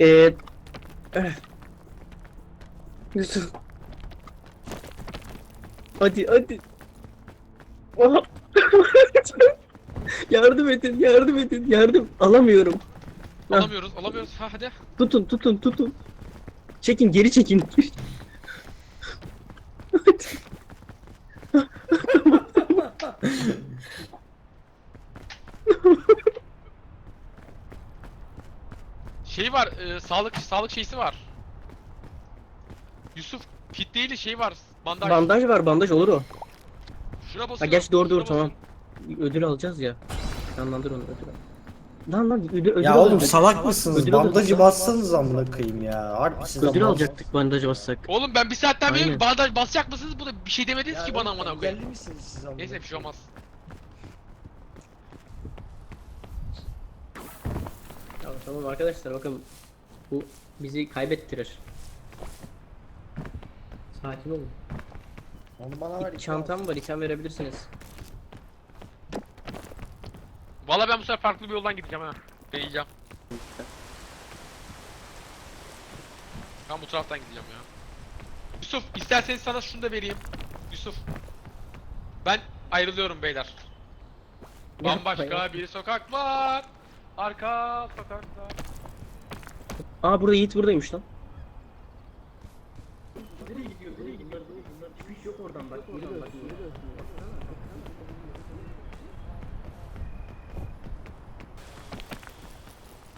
Eee... eh. Yusuf. Hadi hadi. Oha. yardım edin, yardım edin, yardım. Alamıyorum. Hah. Alamıyoruz, alamıyoruz. Ha hadi. Tutun, tutun, tutun. Çekin, geri çekin. Şey var, e, sağlık sağlık şeysi var. Yusuf, kit değil de şey var. Bandaj. bandaj var, bandaj olur o. Şuna Ha basıyor. gerçi doğru şuna doğru tamam. Ödül alacağız ya. Canlandır onu ödül al. Lan lan ödül, ödül Ya oğlum salak mısınız? Ödül. Bandajı bassanız amına koyayım ya. Harbi siz Ödül amına- alacaktık bandaj bassak. Oğlum ben bir saatten beri Aynen. bandaj basacak mısınız? Bu da bir şey demediniz Ya ki bana oğlum, amına koyayım. Engelli misiniz siz amına Neyse bir şey olmaz. Tamam arkadaşlar bakın bu bizi kaybettirir. Sakin olun. Onu bana ver. Bir çantam var, item verebilirsiniz. Valla ben bu sefer farklı bir yoldan gideceğim ha. Deneyeceğim. Ben bu taraftan gideceğim ya. Yusuf isterseniz sana şunu da vereyim. Yusuf. Ben ayrılıyorum beyler. Bambaşka bir sokak var. Arka sokakta. Aa burada Yiğit buradaymış lan. Nereye gidiyor? Nereye gidiyor? Çıkış yok oradan bak. Oradan bak.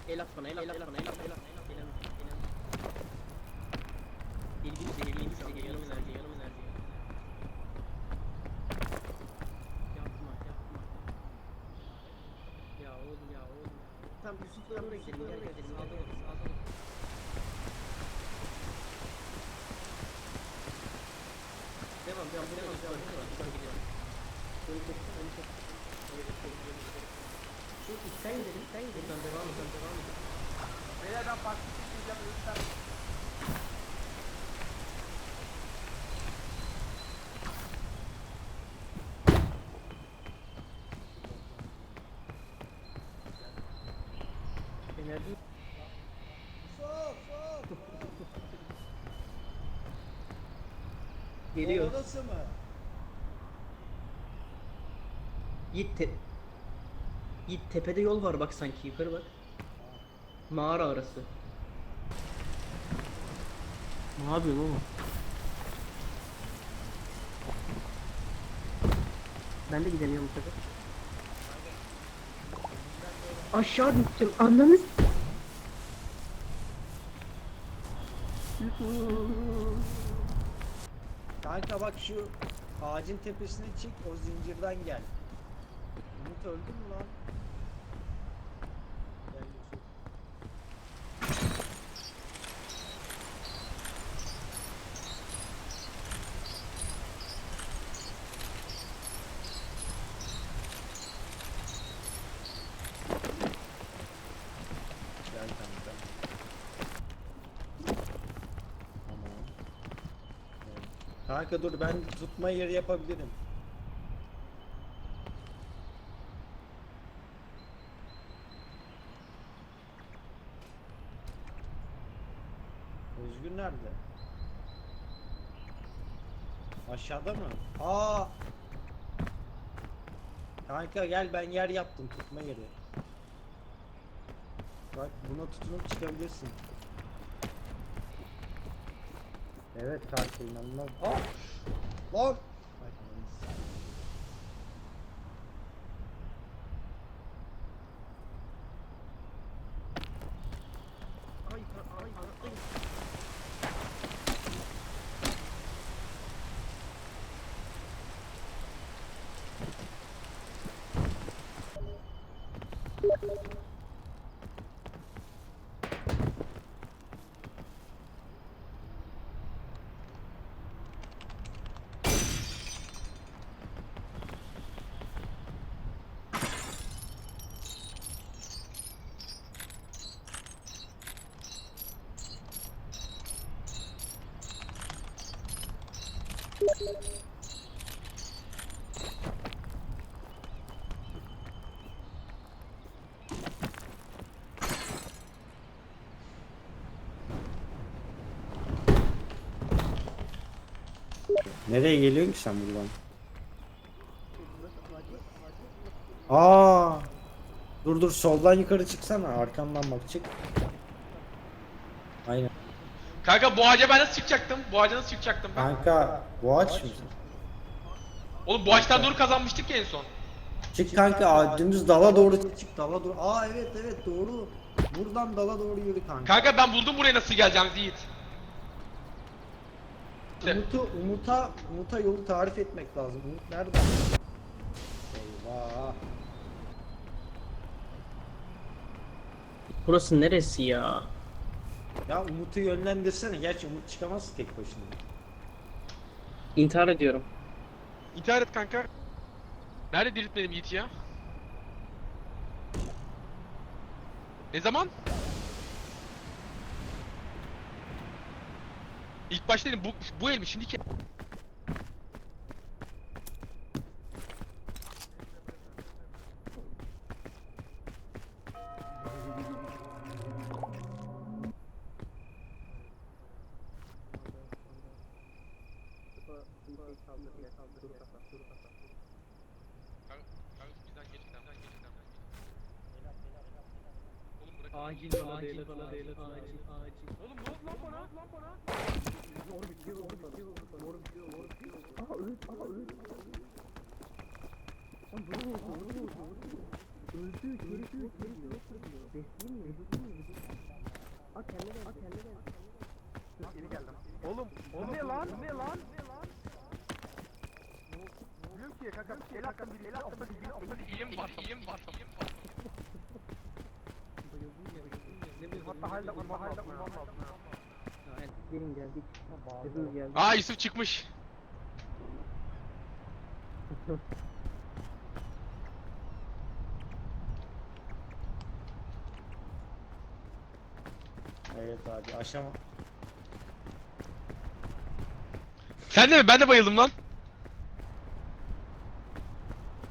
El at bana, el at, bana, el at, at, el at, el at, el at. İlginç de, ilginç de, yanımız erkeği, yanımız erkeği. Yapma, yapma. Ya oğlum ya oğlum. Tamam Yusuf'la oraya gidelim, gel gel gidelim, aldım onu, aldım onu. Devam, devam, devam, devam, devam, devam, gidelim. Böyle çeksin, öyle çeksin. Öyle çeksin, öyle çeksin. Şu sen gidelim, sen gidelim. Buradan devam edelim, devam edelim. Beyler ben farklı bir şey diyeceğim geliyor. Orası mı? Yiğit te Yiğit tepede yol var bak sanki yukarı bak. Mağara arası. Ne yapıyorsun oğlum? Ben de gidemiyorum bu sefer. Aşağı düştüm. Anladınız? Kanka bak şu ağacın tepesine çık o zincirden gel. Umut öldü mü lan? Gel Yusuf. Gel kanka. Tamam. Evet. Kanka dur ben tutma yeri yapabilirim. Özgür nerede? Aşağıda mı? Aa! Kanka gel ben yer yaptım tutma yeri. Bak buna tutunup çıkabilirsin. Evet kanka inanılmaz. Aa! Lan! Bak, ananı Nereye geliyorsun ki sen buradan? Aa! Dur dur soldan yukarı çıksana. Arkamdan bak çık. Aynen. Kanka bu ağaca ben nasıl çıkacaktım? Bu ağaca nasıl çıkacaktım ben? Kanka bu aç mısın? Oğlum bu ağaçtan doğru kazanmıştık ya en son. Çık kanka aa, dümdüz dala doğru çık dala doğru. Aa evet evet doğru. Buradan dala doğru yürü kanka. Kanka ben buldum buraya nasıl geleceğimizi Yiğit. Umut'u, Umut'a, Umut'a yolu tarif etmek lazım. Umut nerede? Eyvah. Burası neresi ya? Ya Umut'u yönlendirsene. Gerçi Umut çıkamaz tek başına. İntihar ediyorum. İntihar et kanka. Nerede diriltmedim Yiğit ya? Ne zaman? İlk başta dedim bu, bu el mi şimdiki? Oğlum bırak. Acil bana değil, bana değil, acil, acil. Oğlum ne oldu lan bana? Lan bana? Oğlum, o ne lan? Ne lan? Diyorum ki kanka el attım bir el attım bir İyiyim var, iyiyim var. Hatta halde lazım. Gelin geldik. Aa Yusuf çıkmış. Evet abi aşama. Sen de mi? Ben de bayıldım lan.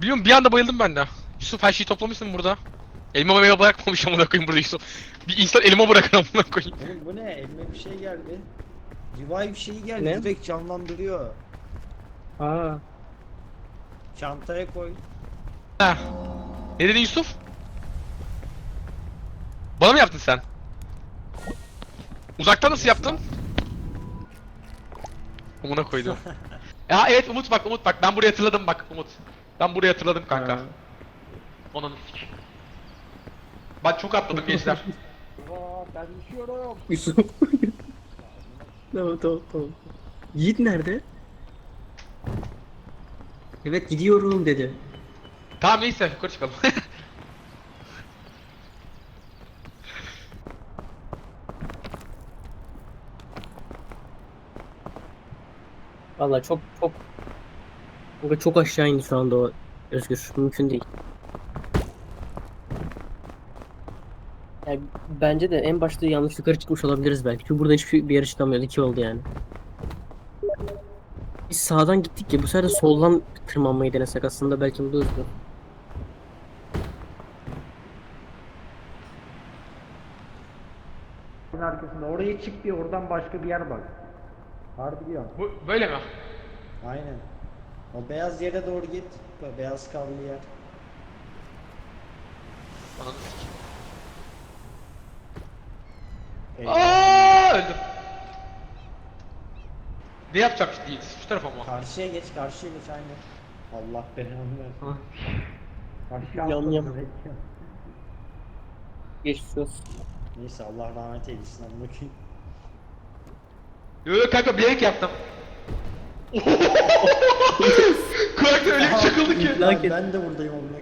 Biliyorum bir anda bayıldım ben de. Yusuf her şeyi toplamışsın burada. Elma meyve bırakmamış amına koyayım burada Yusuf. Bir insan elma bırakır amına koyayım. Oğlum bu ne? Elime bir şey geldi. Revive şeyi geldi. Ne? Direkt canlandırıyor. Aa. Çantaya koy. Ha. Ne dedin Yusuf? Bana mı yaptın sen? Uzaktan nasıl yaptın? Amına koydum. ya evet Umut bak Umut bak ben burayı hatırladım bak Umut. Ben burayı hatırladım kanka. Ha. Onun. Ben çok atladım gençler. ben düşüyorum. Yusuf. tamam tamam tamam. Yiğit nerede? Evet gidiyorum dedi. tamam neyse yukarı çıkalım. Valla çok çok Kanka çok aşağı indi şu anda o Özgür. Mümkün değil. Yani bence de en başta yanlış yukarı çıkmış olabiliriz belki. Çünkü burada hiçbir bir yere çıkamıyordu. İki oldu yani. Biz sağdan gittik ya. Bu sefer de soldan tırmanmayı denesek aslında belki buluruzdur. arkasında. Oraya çık bir oradan başka bir yer bak. Harbi diyorum. Bu böyle mi? Aynen. O beyaz yere doğru git. O beyaz kablo yer. Ananı sikeyim. Eyvah. Aa öldüm. Ne yapacağım şimdi Yiğit? Şu tarafa mı? Karşıya geç, karşıya geç aynen. Allah belanı versin. Aşağı Yan atladı yan. direkt. Geçmiş olsun. Neyse Allah rahmet eylesin amına koyayım. Yo yo kanka bilerek yaptım. Kulakta öyle bir çakıldı ki. Ben de buradayım amına